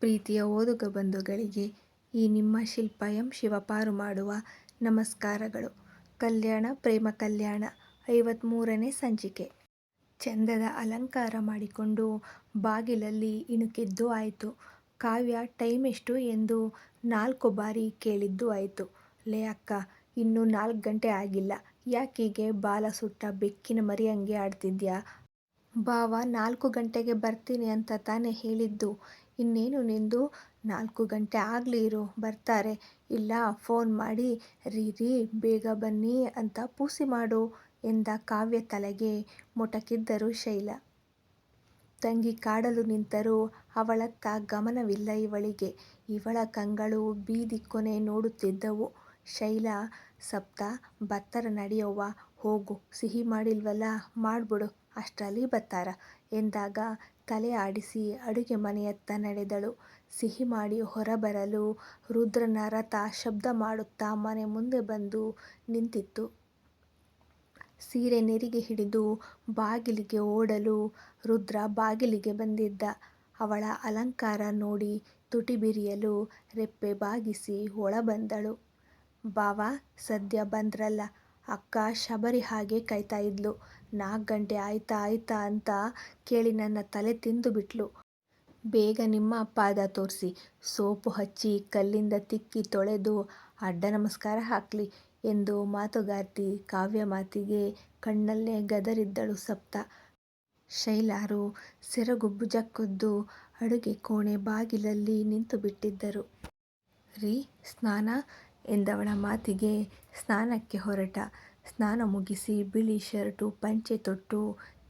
ಪ್ರೀತಿಯ ಓದುಗ ಬಂಧುಗಳಿಗೆ ಈ ನಿಮ್ಮ ಶಿಲ್ಪ ಎಂ ಶಿವಪಾರು ಮಾಡುವ ನಮಸ್ಕಾರಗಳು. ಕಲ್ಯಾಣ ಪ್ರೇಮ ಕಲ್ಯಾಣ ಐವತ್ಮೂರನೇ ಸಂಚಿಕೆ. ಚಂದದ ಅಲಂಕಾರ ಮಾಡಿಕೊಂಡು ಬಾಗಿಲಲ್ಲಿ ಇಣುಕಿದ್ದು ಆಯಿತು ಕಾವ್ಯ ಎಷ್ಟು ಎಂದು ನಾಲ್ಕು ಬಾರಿ ಕೇಳಿದ್ದು ಆಯಿತು ಲೇ ಅಕ್ಕ, ಇನ್ನೂ ನಾಲ್ಕ್ಗಂಟೆ ಆಗಿಲ್ಲ. ಯಾಕೀಗೆ ಬಾಲ ಸುಟ್ಟ ಬೆಕ್ಕಿನ ಮರಿಯಂಗೆ ಆಡ್ತಿದ್ಯಾ. ಬಾವ, ನಾಲ್ಕು ಗಂಟೆಗೆ ಬರ್ತೀನಿ ಅಂತ ತಾನೇ ಹೇಳಿದ್ದು. ಇನ್ನೇನು ನಿಂದು. ನಾಲ್ಕು ಗಂಟೆ ಆಗಲಿ ಇರು, ಬರ್ತಾರೆ. ಇಲ್ಲ ಫೋನ್ ಮಾಡಿ ರೀ ಬೇಗ ಬನ್ನಿ ಅಂತ ಪೂಸಿ ಮಾಡು ಎಂದ ಕಾವ್ಯ ತಲೆಗೆ ಮೊಟಕಿದ್ದರು ಶೈಲ. ತಂಗಿ ಕಾಡಲು ನಿಂತರೂ ಅವಳತ್ತ ಗಮನವಿಲ್ಲ ಇವಳಿಗೆ. ಇವಳ ಕಂಗಳು ಬೀದಿ ಕೊನೆ ನೋಡುತ್ತಿದ್ದವು. ಶೈಲ ಸಪ್ತ ಬತ್ತರ ನಡೆಯವ್ವ ಹೋಗು ಸಿಹಿ ಮಾಡಿಲ್ವಲ್ಲ ಮಾಡ್ಬಿಡು ಅಷ್ಟ್ರಲ್ಲಿ ಬತ್ತಾರ ಎಂದಾಗ ತಲೆ ಆಡಿಸಿ ಅಡುಗೆ ಮನೆಯತ್ತ ನಡೆದಳು. ಸಿಹಿ ಮಾಡಿ ಹೊರಬರಲು ರುದ್ರನ ರಥ ಶಬ್ದ ಮಾಡುತ್ತಾ ಮನೆ ಮುಂದೆ ಬಂದು ನಿಂತಿತ್ತು. ಸೀರೆ ನೆರಿಗೆ ಹಿಡಿದು ಬಾಗಿಲಿಗೆ ಓಡಲು ರುದ್ರ ಬಾಗಿಲಿಗೆ ಬಂದಿದ್ದ. ಅವಳ ಅಲಂಕಾರ ನೋಡಿ ತುಟಿ ಬಿರಿಯಲು ರೆಪ್ಪೆ ಬಾಗಿಸಿ ಒಳ ಬಂದಳು. ಬಾವ, ಸದ್ಯ ಬಂದ್ರಲ್ಲ. ಅಕ್ಕ ಶಬರಿ ಹಾಗೆ ಕಾಯ್ತಾ ಇದ್ಲು. ನಾಕ್ಗಂಟೆ ಆಯ್ತಾ ಆಯ್ತಾ ಅಂತ ಕೇಳಿ ನನ್ನ ತಲೆ ತಿಂದು ಬಿಟ್ಲು. ಬೇಗ ನಿಮ್ಮ ಪಾದ ತೋರಿಸಿ ಸೋಪು ಹಚ್ಚಿ ಕಲ್ಲಿಂದ ತಿಕ್ಕಿ ತೊಳೆದು ಅಡ್ಡ ನಮಸ್ಕಾರ ಹಾಕ್ಲಿ ಎಂದು ಮಾತುಗಾರ್ತಿ ಕಾವ್ಯ ಮಾತಿಗೆ ಕಣ್ಣಲ್ಲೇ ಗದರಿದ್ದಳು ಸಪ್ತ. ಶೈಲಾರು ಸೆರಗು ಭುಜಕ್ಕೊದ್ದು ಅಡುಗೆ ಕೋಣೆ ಬಾಗಿಲಲ್ಲಿ ನಿಂತುಬಿಟ್ಟಿದ್ದರು. ರೀ, ಸ್ನಾನ ಎಂದವಳ ಮಾತಿಗೆ ಸ್ನಾನಕ್ಕೆ ಹೊರಟ. ಸ್ನಾನ ಮುಗಿಸಿ ಬಿಳಿ ಶರ್ಟು, ಪಂಚೆ ತೊಟ್ಟು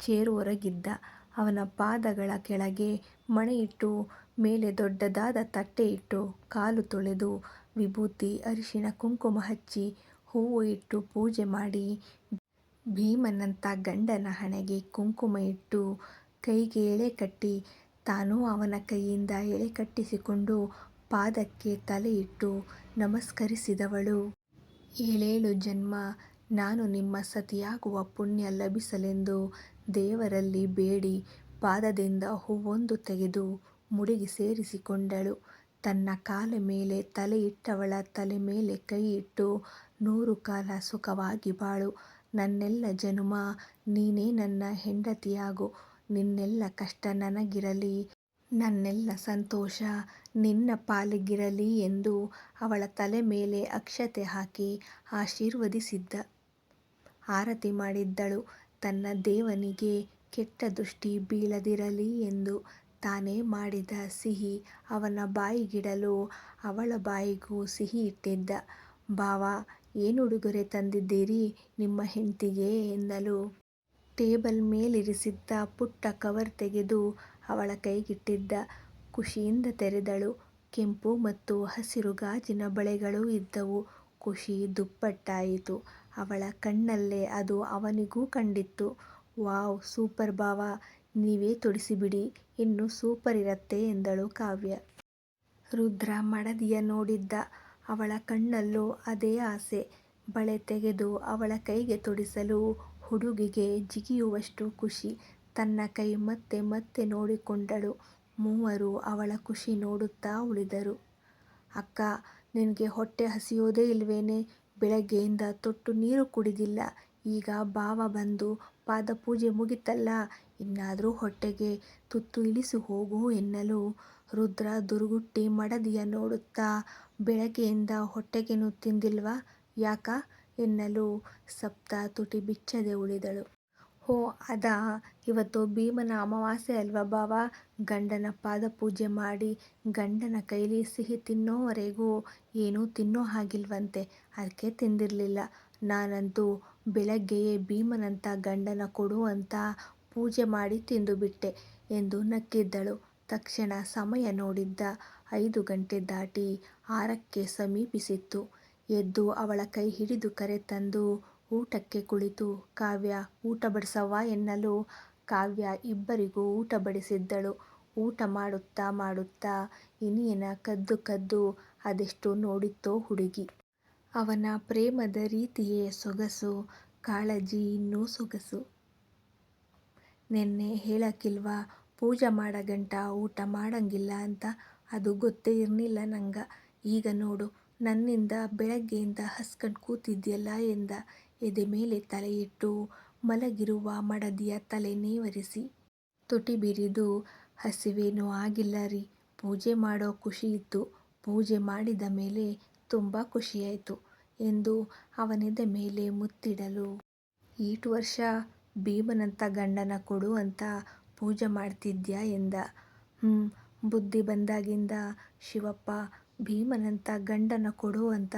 ಚೇರು ಹೊರಗಿದ್ದ. ಅವನ ಪಾದಗಳ ಕೆಳಗೆ ಮಣೆಯಿಟ್ಟು, ಮೇಲೆ ದೊಡ್ಡದಾದ ತಟ್ಟೆಯಿಟ್ಟು ಕಾಲು ತೊಳೆದು ವಿಭೂತಿ, ಅರಿಶಿಣ, ಕುಂಕುಮ ಹಚ್ಚಿ ಹೂವು ಇಟ್ಟು ಪೂಜೆ ಮಾಡಿ ಭೀಮನಂತ ಗಂಡನ ಹಣೆಗೆ ಕುಂಕುಮ ಇಟ್ಟು ಕೈಗೆ ಎಳೆ ಕಟ್ಟಿ, ತಾನೂ ಅವನ ಕೈಯಿಂದ ಎಳೆ ಕಟ್ಟಿಸಿಕೊಂಡು ಪಾದಕ್ಕೆ ತಲೆ ಇಟ್ಟು ನಮಸ್ಕರಿಸಿದವಳು. ಏಳೇಳು ಜನ್ಮ ನಾನು ನಿಮ್ಮ ಸತಿಯಾಗುವ ಪುಣ್ಯ ಲಭಿಸಲೆಂದು ದೇವರಲ್ಲಿ ಬೇಡಿ, ಪಾದದಿಂದ ಹೂವೊಂದು ತೆಗೆದು ಮುಡಿಗೆ ಸೇರಿಸಿಕೊಂಡಳು. ತನ್ನ ಕಾಲ ಮೇಲೆ ತಲೆ ಇಟ್ಟವಳ ತಲೆ ಮೇಲೆ ಕೈ ಇಟ್ಟು ನೂರು ಕಾಲ ಸುಖವಾಗಿ ಬಾಳು. ನನ್ನೆಲ್ಲ ಜನುಮ, ನೀನೇ ನನ್ನ ಹೆಂಡತಿಯಾಗು. ನಿನ್ನೆಲ್ಲ ಕಷ್ಟ ನನಗಿರಲಿ. ನನ್ನೆಲ್ಲ ಸಂತೋಷ ನಿನ್ನ ಪಾಲಿಗಿರಲಿ ಎಂದು ಅವಳ ತಲೆ ಮೇಲೆ ಅಕ್ಷತೆ ಹಾಕಿ ಆಶೀರ್ವದಿಸಿದ್ದ. ಆರತಿ ಮಾಡಿದ್ದಳು. ತನ್ನ ದೇವನಿಗೆ ಕೆಟ್ಟ ದೃಷ್ಟಿ ಬೀಳದಿರಲಿ ಎಂದು. ತಾನೇ ಮಾಡಿದ ಸಿಹಿ ಅವನ ಬಾಯಿಗಿಡಲು ಅವಳ ಬಾಯಿಗೂ ಸಿಹಿ ಇಟ್ಟಿದ್ದ. ಭಾವ ಏನುಡುಗೊರೆ ತಂದಿದ್ದೀರಿ ನಿಮ್ಮ ಹೆಂಡತಿಗೆ ಎಂದಳು ಟೇಬಲ್ ಮೇಲಿರಿಸಿದ್ದ ಪುಟ್ಟ ಕವರ್ ತೆಗೆದು ಅವಳ ಕೈಗಿಟ್ಟಿದ್ದ. ಖುಷಿಯಿಂದ ತೆರೆದಳು. ಕೆಂಪು ಮತ್ತು ಹಸಿರು ಗಾಜಿನ ಬಳೆಗಳು ಇದ್ದವು. ಖುಷಿ ದುಪ್ಪಟ್ಟಾಯಿತು. ಅವಳ ಕಣ್ಣಲ್ಲೇ ಅದು ಅವನಿಗೂ ಕಂಡಿತ್ತು. ವಾವ್ ಸೂಪರ್ ಭಾವ, ನೀವೇ ತೊಡಿಸಿಬಿಡಿ ಇನ್ನು ಸೂಪರ್ ಇರತ್ತೆ ಎಂದಳು ಕಾವ್ಯ. ರುದ್ರ ಮಡದಿಯ ನೋಡಿದ್ದ. ಅವಳ ಕಣ್ಣಲ್ಲೂ ಅದೇ ಆಸೆ. ಬಳೆ ತೆಗೆದು ಅವಳ ಕೈಗೆ ತೊಡಿಸಲು ಹುಡುಗಿಗೆ ಜಿಗಿಯುವಷ್ಟು ಖುಷಿ. ತನ್ನ ಕೈ ಮತ್ತೆ ಮತ್ತೆ ನೋಡಿಕೊಂಡಳು. ಮೂವರು ಅವಳ ಖುಷಿ ನೋಡುತ್ತಾ ಉಳಿದರು. ಅಕ್ಕ ನಿನಗೆ ಹೊಟ್ಟೆ ಹಸಿಯೋದೇ ಇಲ್ವೇನೆ. ಬೆಳಗ್ಗೆಯಿಂದ ತೊಟ್ಟು ನೀರು ಕುಡಿದಿಲ್ಲ. ಈಗ ಬಾವ ಬಂದು ಪಾದಪೂಜೆ ಮುಗಿತಲ್ಲ, ಇನ್ನಾದರೂ ಹೊಟ್ಟೆಗೆ ತುತ್ತು ಇಳಿಸಿ ಹೋಗು ಎನ್ನಲು ರುದ್ರ ದುರುಗುಟ್ಟಿ ಮಡದಿಯ ನೋಡುತ್ತಾ ಬೆಳಗ್ಗೆಯಿಂದ ಹೊಟ್ಟೆಗೇನು ತಿಂದಿಲ್ವಾ ಯಾಕ ಎನ್ನಲು ಸಪ್ತ ತುಟಿ ಬಿಚ್ಚದೆ ಉಳಿದಳು. ಹೋ, ಅದಾ ಇವತ್ತು ಭೀಮನ ಅಮಾವಾಸ್ಯೆ ಅಲ್ವಾ ಬಾವ ಗಂಡನ ಪಾದಪೂಜೆ ಮಾಡಿ ಗಂಡನ ಕೈಲಿ ಸಿಹಿ ತಿನ್ನೋವರೆಗೂ ಏನೂ ತಿನ್ನೋ ಹಾಗಿಲ್ವಂತೆ ಅದಕ್ಕೆ ತಿಂದಿರಲಿಲ್ಲ ನಾನಂತೂ ಬೆಳಗ್ಗೆಯೇ ಭೀಮನಂತ ಗಂಡನ ಕೊಡು ಅಂತ ಪೂಜೆ ಮಾಡಿ ತಿಂದುಬಿಟ್ಟೆ ಎಂದು ನಕ್ಕಿದ್ದಳು. ತಕ್ಷಣ ಸಮಯ ನೋಡಿದ್ದ. ಐದು ಗಂಟೆ ದಾಟಿ ಆರಕ್ಕೆ ಸಮೀಪಿಸಿತ್ತು. ಎದ್ದು ಅವಳ ಕೈ ಹಿಡಿದು ಕರೆತಂದು ಊಟಕ್ಕೆ ಕುಳಿತು ಕಾವ್ಯ, ಊಟ ಬಡಿಸವ್ವ ಎನ್ನಲು ಕಾವ್ಯ ಇಬ್ಬರಿಗೂ ಊಟ ಬಡಿಸಿದ್ದಳು. ಊಟ ಮಾಡುತ್ತಾ ಮಾಡುತ್ತಾ ಇನಿಯನ ಕದ್ದು ಕದ್ದು ಅದೆಷ್ಟು ನೋಡಿತ್ತೋ ಹುಡುಗಿ. ಅವನ ಪ್ರೇಮದ ರೀತಿಯೇ ಸೊಗಸು. ಕಾಳಜಿ ಇನ್ನೂ ಸೊಗಸು. ನೆನ್ನೆ ಪೂಜೆ ಪೂಜಾ ಮಾಡಗಂಟ ಊಟ ಮಾಡಂಗಿಲ್ಲ ಅಂತ. ಅದು ಗೊತ್ತೇ ಇರಲಿಲ್ಲ ನಂಗೆ ಈಗ ನೋಡು, ನನ್ನಿಂದ ಬೆಳಗ್ಗೆಯಿಂದ ಹಸ್ಕಂಡು ಕೂತಿದ್ಯಲ್ಲ ಎಂದ ಎದೆ ಮೇಲೆ ತಲೆಯಿಟ್ಟು ಮಲಗಿರುವ ಮಡದಿಯ ತಲೆ ನೇವರಿಸಿ, ತುಟಿ ಬಿರಿದು, ಹಸಿವೇನೂ ಆಗಿಲ್ಲ ರೀ, ಪೂಜೆ ಮಾಡೋ ಖುಷಿ ಇತ್ತು, ಪೂಜೆ ಮಾಡಿದ ಮೇಲೆ ತುಂಬ ಖುಷಿಯಾಯಿತು ಎಂದು ಅವನೆದೆ ಮೇಲೆ ಮುತ್ತಿಡಲು. ಈಟ್ ವರ್ಷ ಭೀಮನಂತ ಗಂಡನ ಕೊಡು ಅಂತ ಪೂಜೆ ಮಾಡ್ತಿದ್ಯಾ? ಎಂದ. ಹ್ಞೂ ಬುದ್ಧಿ ಬಂದಾಗಿಂದ ಶಿವಪ್ಪ ಭೀಮನಂತ ಗಂಡನ ಕೊಡು ಅಂತ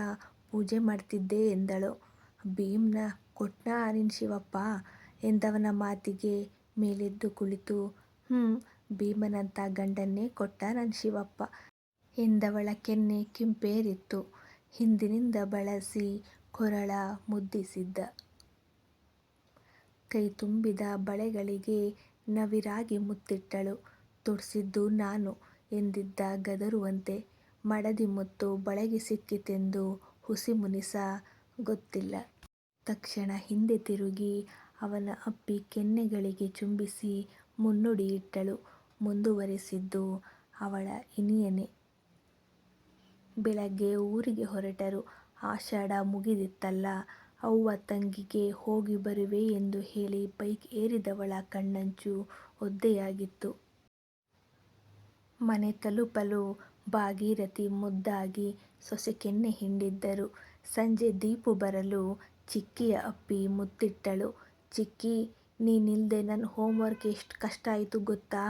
ಪೂಜೆ ಮಾಡ್ತಿದ್ದೆ ಎಂದಳು. ಭೀಮ್ನ ಕೊಟ್ನಾ ಆರಿನ್ ಶಿವಪ್ಪ ಎಂದವನ ಮಾತಿಗೆ ಮೇಲೆದ್ದು ಕುಳಿತು ಹ್ಞೂ ಭೀಮನಂತ ಗಂಡನ್ನೇ ಕೊಟ್ಟ ನನ್ ಶಿವಪ್ಪ ಎಂದವಳ ಕೆನ್ನೆ ಕಿಂಪೇರಿತ್ತು. ಹಿಂದಿನಿಂದ ಬಳಸಿ ಕೊರಳ ಮುದ್ದಿಸಿದ್ದ. ಕೈ ತುಂಬಿದ ಬಳೆಗಳಿಗೆ ನವಿರಾಗಿ ಮುತ್ತಿಟ್ಟಳು. ತೊಡಿಸಿದ್ದು ನಾನು ಎಂದಿದ್ದ ಗದರುವಂತೆ ಮಡದಿ ಮುತ್ತು ಬಳೆಗೆ ಸಿಕ್ಕಿತೆಂದು ಹುಸಿ ಮುನಿಸ ಗೊತ್ತಿಲ್ಲ. ತಕ್ಷಣ ಹಿಂದೆ ತಿರುಗಿ ಅವನ ಅಪ್ಪಿ ಕೆನ್ನೆಗಳಿಗೆ ಚುಂಬಿಸಿ ಮುನ್ನುಡಿಯಿಟ್ಟಳು ಮುಂದುವರೆಸಿದ್ದು ಅವಳ ಇನಿಯನೆ ಬೆಳಗ್ಗೆ ಊರಿಗೆ ಹೊರಟರು. ಆಷಾಢ ಮುಗಿದಿತ್ತಲ್ಲ, ಅವ್ವ ತಂಗಿಗೆ ಹೋಗಿ ಬರುವೆ ಎಂದು ಹೇಳಿ ಬೈಕ್ ಏರಿದವಳ ಕಣ್ಣಂಚು ಒದ್ದೆಯಾಗಿತ್ತು. ಮನೆ ತಲುಪಲು ಭಾಗೀರಥಿ ಮುದ್ದಾಗಿ ಸೊಸೆ ಕೆನ್ನೆ ಹಿಂಡಿದ್ದರು. ಸಂಜೆ ದೀಪು ಬರಲು ಚಿಕ್ಕಿಯ ಅಪ್ಪಿ ಮುತ್ತಿಟ್ಟಳು. ಚಿಕ್ಕಿ ನೀನಿಲ್ಲದೆ ನನ್ನ ಹೋಮ್ವರ್ಕ್ ಎಷ್ಟು ಕಷ್ಟ ಆಯಿತು ಗೊತ್ತಾ?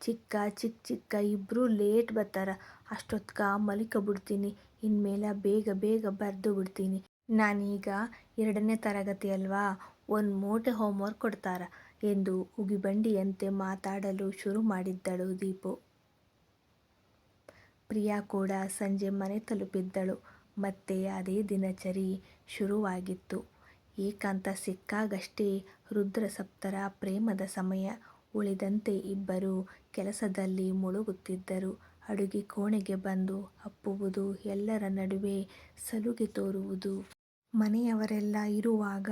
ಚಿಕ್ಕ ಚಿಕ್ಕ ಚಿಕ್ಕ ಇಬ್ಬರೂ ಲೇಟ್ ಬತ್ತಾರ ಅಷ್ಟೊತ್ಕ ಮಲಿಕಬಿಡ್ತೀನಿ. ಇನ್ಮೇಲೆ ಬೇಗ ಬೇಗ ಬರೆದು ಬಿಡ್ತೀನಿ. ನಾನೀಗ ಎರಡನೇ ತರಗತಿ ಅಲ್ವಾ? ಒಂದು ಮೂಟೆ ಹೋಮ್ವರ್ಕ್ ಕೊಡ್ತಾರ ಎಂದು ಉಗಿಬಂಡಿಯಂತೆ ಮಾತಾಡಲು ಶುರು ಮಾಡಿದ್ದಳು ದೀಪು. ಪ್ರಿಯಾ ಕೂಡ ಸಂಜೆ ಮನೆ ತಲುಪಿದ್ದಳು. ಮತ್ತೆ ಅದೇ ದಿನಚರಿ ಶುರುವಾಗಿತ್ತು. ಏಕಾಂತ ಸಿಕ್ಕಾಗಷ್ಟೇ ರುದ್ರಸಪ್ತರ ಪ್ರೇಮದ ಸಮಯ ಉಳಿದಂತೆ ಇಬ್ಬರು ಕೆಲಸದಲ್ಲಿ ಮುಳುಗುತ್ತಿದ್ದರು. ಅಡುಗೆ ಕೋಣೆಗೆ ಬಂದು ಅಪ್ಪುವುದು, ಎಲ್ಲರ ನಡುವೆ ಸಲುಗೆ ತೋರುವುದು, ಮನೆಯವರೆಲ್ಲ ಇರುವಾಗ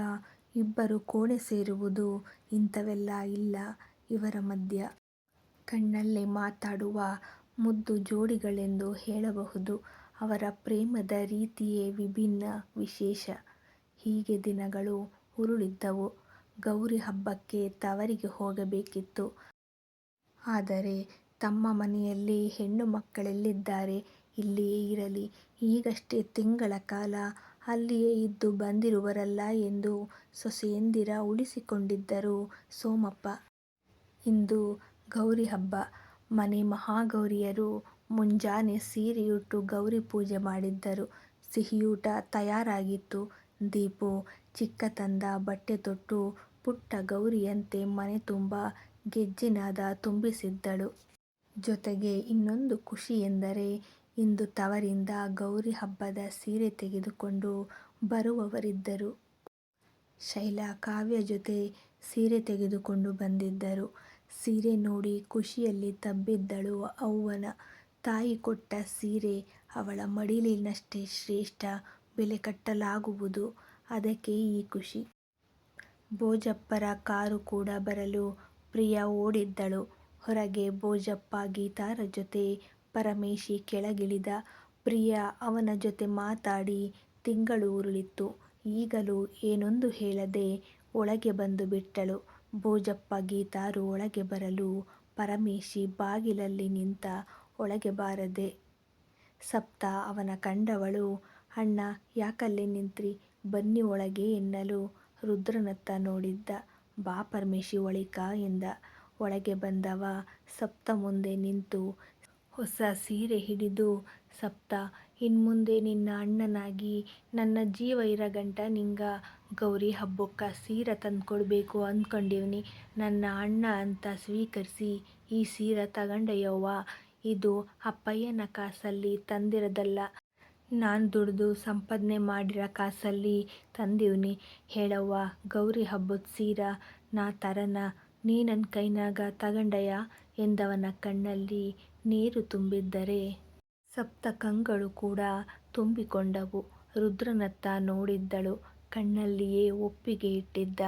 ಇಬ್ಬರು ಕೋಣೆ ಸೇರುವುದು ಇಂಥವೆಲ್ಲ ಇಲ್ಲ ಇವರ ಮಧ್ಯ. ಕಣ್ಣಲ್ಲೇ ಮಾತಾಡುವ ಮುದ್ದು ಜೋಡಿಗಳೆಂದು ಹೇಳಬಹುದು. ಅವರ ಪ್ರೇಮದ ರೀತಿಯೇ ವಿಭಿನ್ನ ವಿಶೇಷ. ಹೀಗೆ ದಿನಗಳು ಉರುಳಿದ್ದವು. ಗೌರಿ ಹಬ್ಬಕ್ಕೆ ತವರಿಗೆ ಹೋಗಬೇಕಿತ್ತು. ಆದರೆ ತಮ್ಮ ಮನೆಯಲ್ಲಿ ಹೆಣ್ಣು ಮಕ್ಕಳೆಲ್ಲಿದ್ದಾರೆ? ಇಲ್ಲಿಯೇ ಇರಲಿ. ಈಗಷ್ಟೇ ತಿಂಗಳ ಕಾಲ. ಅಲ್ಲಿಯೇ ಇದ್ದು ಬಂದಿರುವರಲ್ಲ ಎಂದು ಸೊಸೆಯಂದಿರ ಉಳಿಸಿಕೊಂಡಿದ್ದರು ಸೋಮಪ್ಪ. ಇಂದು ಗೌರಿ ಹಬ್ಬ. ಮನೆ ಮಹಾಗೌರಿಯರು ಮುಂಜಾನೆ ಸೀರೆಯುಟ್ಟು ಗೌರಿ ಪೂಜೆ ಮಾಡಿದ್ದರು. ಸಿಹಿಯೂಟ ತಯಾರಾಗಿತ್ತು. ದೀಪು, ಚಿಕ್ಕ ತಂದ, ಬಟ್ಟೆ ತೊಟ್ಟು, ಪುಟ್ಟ ಗೌರಿಯಂತೆ ಮನೆ ತುಂಬ ಗೆಜ್ಜಿನಾದ ತುಂಬಿಸಿದ್ದಳು. ಜೊತೆಗೆ ಇನ್ನೊಂದು ಖುಷಿ ಎಂದರೆ, ಇಂದು ತವರಿಂದ ಗೌರಿ ಹಬ್ಬದ ಸೀರೆ ತೆಗೆದುಕೊಂಡು ಬರುವವರಿದ್ದರು. ಶೈಲಾ ಕಾವ್ಯ ಜೊತೆ ಸೀರೆ ತೆಗೆದುಕೊಂಡು ಬಂದಿದ್ದರು. ಸೀರೆ ನೋಡಿ ಖುಷಿಯಲ್ಲಿ ತಬ್ಬಿದ್ದಳು ಅವ್ವನ ತಾಯಿ ಕೊಟ್ಟ ಸೀರೆ ಅವಳ ಮಡಿಲಿನಷ್ಟೇ ಶ್ರೇಷ್ಠ ಬೆಲೆ ಕಟ್ಟಲಾಗುವುದು. ಅದಕ್ಕೆ ಈ ಖುಷಿ. ಬೋಜಪ್ಪರ ಕಾರು ಕೂಡ ಬರಲು ಪ್ರಿಯಾ ಓಡಿದ್ದಳು. ಹೊರಗೆ ಬೋಜಪ್ಪ ಗೀತಾರ ಜೊತೆ ಪರಮೇಶಿ ಕೆಳಗಿಳಿದ ಪ್ರಿಯಾ ಅವನ ಜೊತೆ ಮಾತಾಡಿ ತಿಂಗಳು ಉರುಳಿತ್ತು. ಈಗಲೂ ಏನೊಂದು ಹೇಳದೆ ಒಳಗೆ ಬಂದು ಬಿಟ್ಟಳು. ಬೋಜಪ್ಪ ಗೀತಾರು ಒಳಗೆ ಬರಲು ಪರಮೇಶಿ ಬಾಗಿಲಲ್ಲಿ ನಿಂತ ಒಳಗೆ ಬಾರದೆ. ಸಪ್ತ, ಅವನ ಕಂಡವಳು, ಅಣ್ಣ, ಯಾಕಲ್ಲೇ ನಿಂತ್ರಿ? ಬನ್ನಿ ಒಳಗೆ ಎನ್ನಲು ರುದ್ರನತ್ತ ನೋಡಿದ್ದ. ಬಾ ಪರಮೇಶಿ ಒಳಿಕ ಎಂದ. ಒಳಗೆ ಬಂದವ ಸಪ್ತ ಮುಂದೆ ನಿಂತು ಹೊಸ ಸೀರೆ ಹಿಡಿದು, ಸಪ್ತ, ಇನ್ಮುಂದೆ ನಿನ್ನ ಅಣ್ಣನಾಗಿ, ನನ್ನ ಜೀವ ಇರಗಂಟ ನಿಂಗ ಗೌರಿ ಹಬ್ಬಕ್ಕ ಸೀರೆ ತಂದ್ಕೊಡ್ಬೇಕು ಅಂದ್ಕೊಂಡಿವ್ನಿ. ನನ್ನ ಅಣ್ಣ ಅಂತ ಸ್ವೀಕರಿಸಿ ಈ ಸೀರೆ ತಗಂಡಯ್ಯವ್ವ. ಇದು ಅಪ್ಪಯ್ಯನ ಕಾಸಲ್ಲಿ ತಂದಿರದಲ್ಲ. ನಾನು ದುಡಿದು ಸಂಪಾದನೆ ಮಾಡಿರೋ ಕಾಸಲ್ಲಿ ತಂದಿವ್ನಿ. ಹೇಳವ್ವ, ಗೌರಿ ಹಬ್ಬದ ಸೀರ ನಾ ತರನ, ನೀ ನನ್ನ ಕೈನಾಗ ತಗಂಡಯ್ಯ ಎಂದವನ ಕಣ್ಣಲ್ಲಿ ನೀರು ತುಂಬಿದ್ದರೆ ಸಪ್ತ ಕಂಗಳು ಕೂಡ ತುಂಬಿಕೊಂಡವು. ರುದ್ರನತ್ತ ನೋಡಿದ್ದಳು, ಕಣ್ಣಲ್ಲಿಯೇ ಒಪ್ಪಿಗೆ ಇಟ್ಟಿದ್ದ.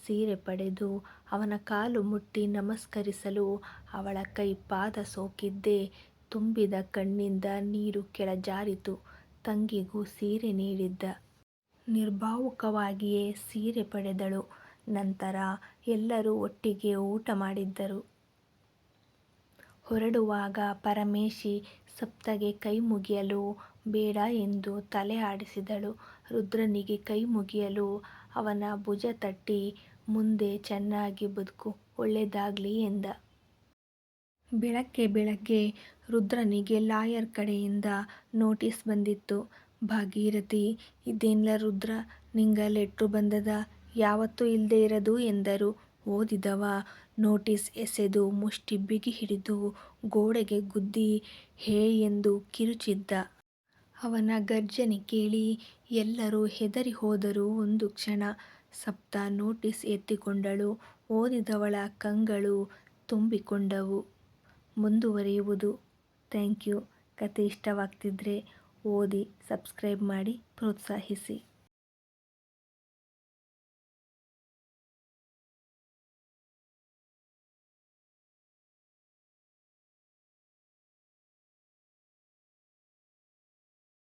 ಸೀರೆ ಪಡೆದು ಅವನ ಕಾಲು ಮುಟ್ಟಿ ನಮಸ್ಕರಿಸಲು ಅವಳ ಕೈ ಪಾದ ಸೋಕಿದ್ದೇ ತುಂಬಿದ ಕಣ್ಣಿಂದ ನೀರು ಕೆಳಜಾರಿತು. ತಂಗಿಗೂ ಸೀರೆ ನೀಡಿದ್ದ. ನಿರ್ಭಾವುಕವಾಗಿಯೇ ಸೀರೆ ಪಡೆದಳು. ನಂತರ ಎಲ್ಲರೂ ಒಟ್ಟಿಗೆ ಊಟ ಮಾಡಿದ್ದರು. ಹೊರಡುವಾಗ ಪರಮೇಶಿ ಸಪ್ತಗೆ ಕೈ ಮುಗಿಯಲು ಬೇಡ ಎಂದು ತಲೆ ಆಡಿಸಿದಳು. ರುದ್ರನಿಗೆ ಕೈಮುಗಿಯಲು ಅವನ ಭುಜ ತಟ್ಟಿ ಮುಂದೆ ಚೆನ್ನಾಗಿ ಬದುಕು, ಒಳ್ಳೆದಾಗ್ಲಿ ಎಂದ. ಬೆಳಗ್ಗೆ ಬೆಳಗ್ಗೆ ರುದ್ರನಿಗೆ ಲಾಯರ್ ಕಡೆಯಿಂದ ನೋಟಿಸ್ ಬಂದಿತ್ತು. ಭಾಗೀರಥಿ ಇದೇನ್ಲ ರುದ್ರ ನಿಂಗ ಲೆಟ್ರು ಬಂದದ ಯಾವತ್ತೂ ಇಲ್ಲದೆ ಇರದು ಎಂದರು. ಓದಿದವ ನೋಟಿಸ್ ಎಸೆದು ಮುಷ್ಟಿ ಬಿಗಿ ಹಿಡಿದು ಗೋಡೆಗೆ ಗುದ್ದಿ ಹೇ ಎಂದು ಕಿರುಚಿದ್ದ. ಅವನ ಗರ್ಜನೆ ಕೇಳಿ ಎಲ್ಲರೂ ಹೆದರಿ ಹೋದರೂ ಒಂದು ಕ್ಷಣ. ಸಪ್ತ ನೋಟಿಸ್ ಎತ್ತಿಕೊಂಡಳು. ಓದಿದವಳ ಕಂಗಳು ತುಂಬಿಕೊಂಡವು. ಮುಂದುವರಿಯುವುದು. ಥ್ಯಾಂಕ್ ಯು ಕತೆ ಇಷ್ಟವಾಗ್ತಿದ್ರೆ ಓದಿ, ಸಬ್ಸ್ಕ್ರೈಬ್ ಮಾಡಿ, ಪ್ರೋತ್ಸಾಹಿಸಿ.